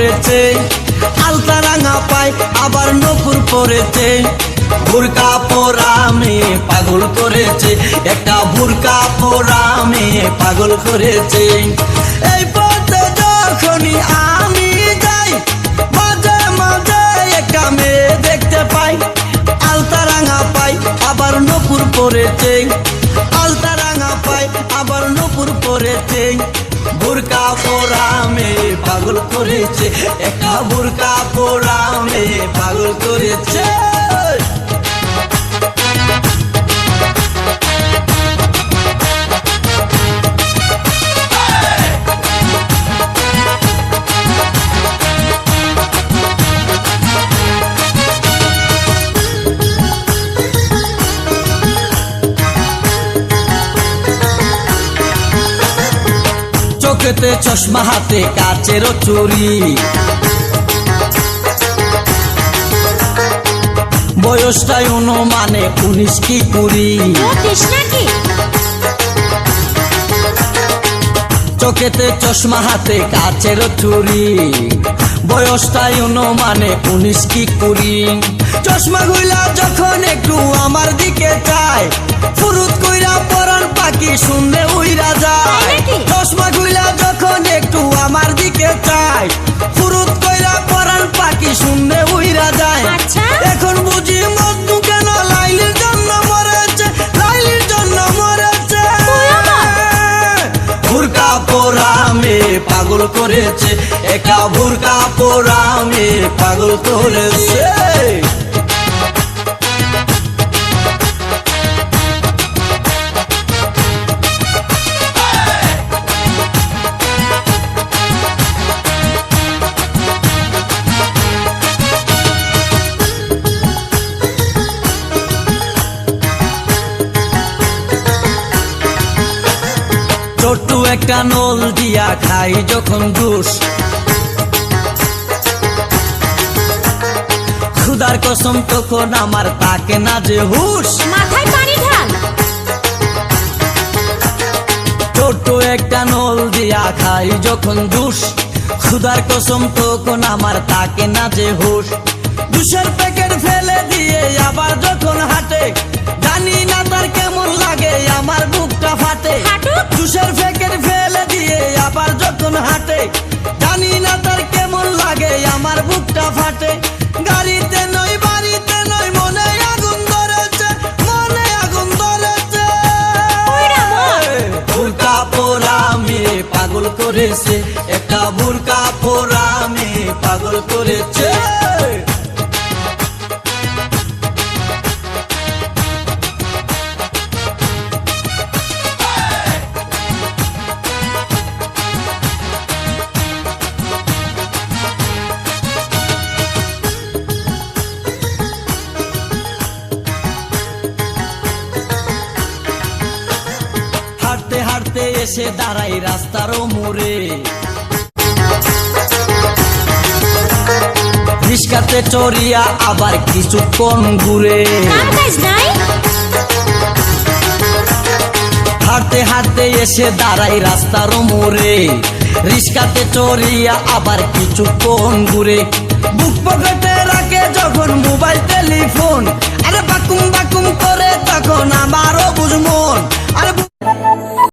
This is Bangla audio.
পরেছে আলতা রাঙা পায়, আবার নপুর পরেছে পোড়া মেয়ে পাগল করেছে। একটা পোড়া মেয়ে পাগল করেছে। এই পথে যখনই আমি যাই, মাঝে মাঝে একটা মেয়ে দেখতে পাই। আলতা রাঙা পাই আবার নপুর পরেছে আলতা রাঙা পাই আবার নপুর পরেছে বুরকা পোড়া মেয়ে পাগল করেছে একা বুরকা পোড়া মেয়ে পাগল করেছে। চোখেতে চশমা হাতে কাচেরও চুরি। বয়সটাই অনুমানে উনিশ কি কুড়ি। চোখেতে চশমা হাতে কাচেরও চুরি। বয়সটাই অনুমানে উনিশ কি কুড়ি। চশমা গুলা যখন একটু আমার দিকে চায় ফুরুত কইরা পরান পাখি শুনলে উইরা যায়। পাগল করেছে একা ভুরকা পোড়া মেয়ে পাগল করেছে। ছোট্ট একটা নল দিয়া খাই যখন দুষ। খুদার কসম তখন আমার তাকে না যে হুশ। মাথায় পানি ঢাল। ছোট্ট একটা নল দিয়া খাই যখন খুদার কসম তখন আমার তাকে না যে হুশ। দুশের প্যাকেট ফেলে দিয়ে আবার যখন হাঁটে হাঁটুক? প্যাকেট ফেলে দিয়ে আবার যখন হাঁটে জানি না তার কেমন লাগে আমার বুকটা ফাটে গাড়িতে নই বাড়িতে নই মনে আগুন ধরেছে মনে আগুন ধরেছে বুরকা পোড়া মেয়ে পাগল করেছে একটা বুরকা পোড়া মেয়ে পাগল করেছে এসে দাঁড়াই রাস্তার মোড়ে। রিস্কাতে চড়িয়া আবার কিছুক্ষণ ঘুরে। হাঁটতে হাঁটতে এসে দাঁড়াই রাস্তার মোড়ে। রিস্কাতে চড়িয়া আবার কিছুক্ষণ ঘুরে। বুক পকেটে রাখে যখন মোবাইল টেলিফোন। আরে বাকুম বাকুম করে তখন আমারও বুঝমন। আরে